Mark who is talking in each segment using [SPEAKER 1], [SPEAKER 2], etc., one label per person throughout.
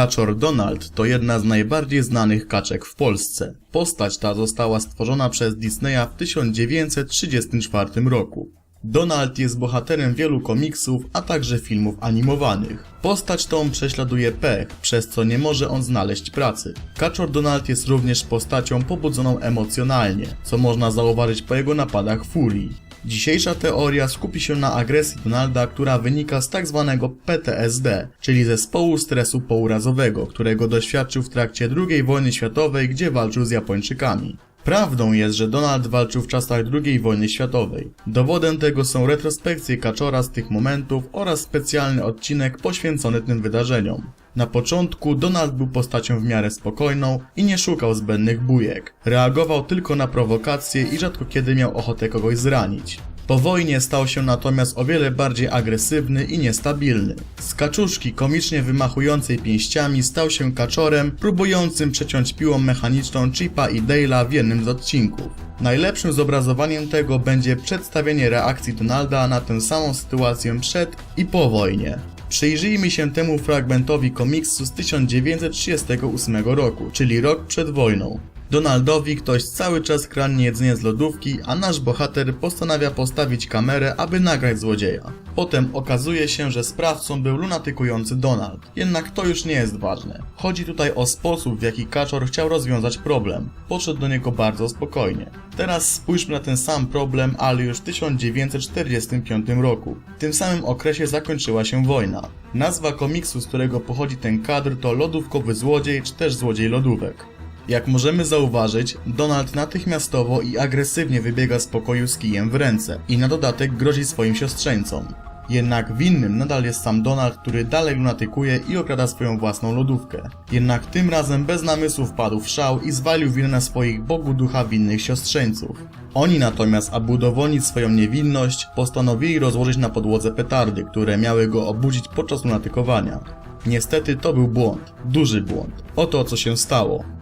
[SPEAKER 1] Kaczor Donald to jedna z najbardziej znanych kaczek w Polsce. Postać ta została stworzona przez Disneya w 1934 roku. Donald jest bohaterem wielu komiksów, a także filmów animowanych. Postać tą prześladuje pech, przez co nie może on znaleźć pracy. Kaczor Donald jest również postacią pobudzoną emocjonalnie, co można zauważyć po jego napadach furii. Dzisiejsza teoria skupi się na agresji Donalda, która wynika z tak zwanego PTSD, czyli zespołu stresu pourazowego, którego doświadczył w trakcie II wojny światowej, gdzie walczył z Japończykami. Prawdą jest, że Donald walczył w czasach II wojny światowej. Dowodem tego są retrospekcje Kaczora z tych momentów oraz specjalny odcinek poświęcony tym wydarzeniom. Na początku Donald był postacią w miarę spokojną i nie szukał zbędnych bujek. Reagował tylko na prowokacje i rzadko kiedy miał ochotę kogoś zranić. Po wojnie stał się natomiast o wiele bardziej agresywny i niestabilny. Z kaczuszki komicznie wymachującej pięściami stał się kaczorem, próbującym przeciąć piłą mechaniczną Chipa i Dale'a w jednym z odcinków. Najlepszym zobrazowaniem tego będzie przedstawienie reakcji Donalda na tę samą sytuację przed i po wojnie. Przyjrzyjmy się temu fragmentowi komiksu z 1938 roku, czyli rok przed wojną. Donaldowi ktoś cały czas kradnie jedzenie z lodówki, a nasz bohater postanawia postawić kamerę, aby nagrać złodzieja. Potem okazuje się, że sprawcą był lunatykujący Donald. Jednak to już nie jest ważne. Chodzi tutaj o sposób, w jaki Kaczor chciał rozwiązać problem. Podszedł do niego bardzo spokojnie. Teraz spójrzmy na ten sam problem, ale już w 1945 roku. W tym samym okresie zakończyła się wojna. Nazwa komiksu, z którego pochodzi ten kadr to Lodówkowy Złodziej czy też Złodziej Lodówek. Jak możemy zauważyć, Donald natychmiastowo i agresywnie wybiega z pokoju z kijem w ręce i na dodatek grozi swoim siostrzeńcom. Jednak winnym nadal jest sam Donald, który dalej lunatykuje i okrada swoją własną lodówkę. Jednak tym razem bez namysłu wpadł w szał i zwalił winę na swoich Bogu ducha winnych siostrzeńców. Oni natomiast, aby udowodnić swoją niewinność, postanowili rozłożyć na podłodze petardy, które miały go obudzić podczas lunatykowania. Niestety to był błąd, duży błąd. Oto co się stało.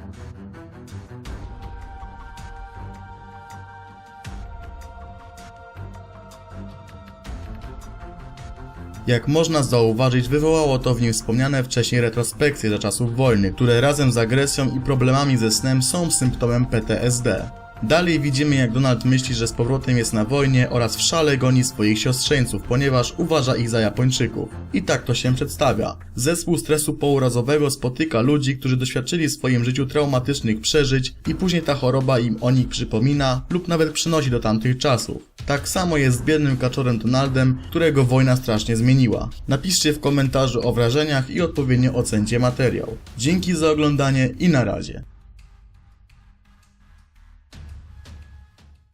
[SPEAKER 1] Jak można zauważyć, wywołało to w nim wspomniane wcześniej retrospekcje za czasów wojny, które razem z agresją i problemami ze snem są symptomem PTSD. Dalej widzimy jak Donald myśli, że z powrotem jest na wojnie oraz w szale goni swoich siostrzeńców, ponieważ uważa ich za Japończyków. I tak to się przedstawia. Zespół stresu pourazowego spotyka ludzi, którzy doświadczyli w swoim życiu traumatycznych przeżyć i później ta choroba im o nich przypomina lub nawet przynosi do tamtych czasów. Tak samo jest z biednym kaczorem Donaldem, którego wojna strasznie zmieniła. Napiszcie w komentarzu o wrażeniach i odpowiednio ocencie materiał. Dzięki za oglądanie i na razie.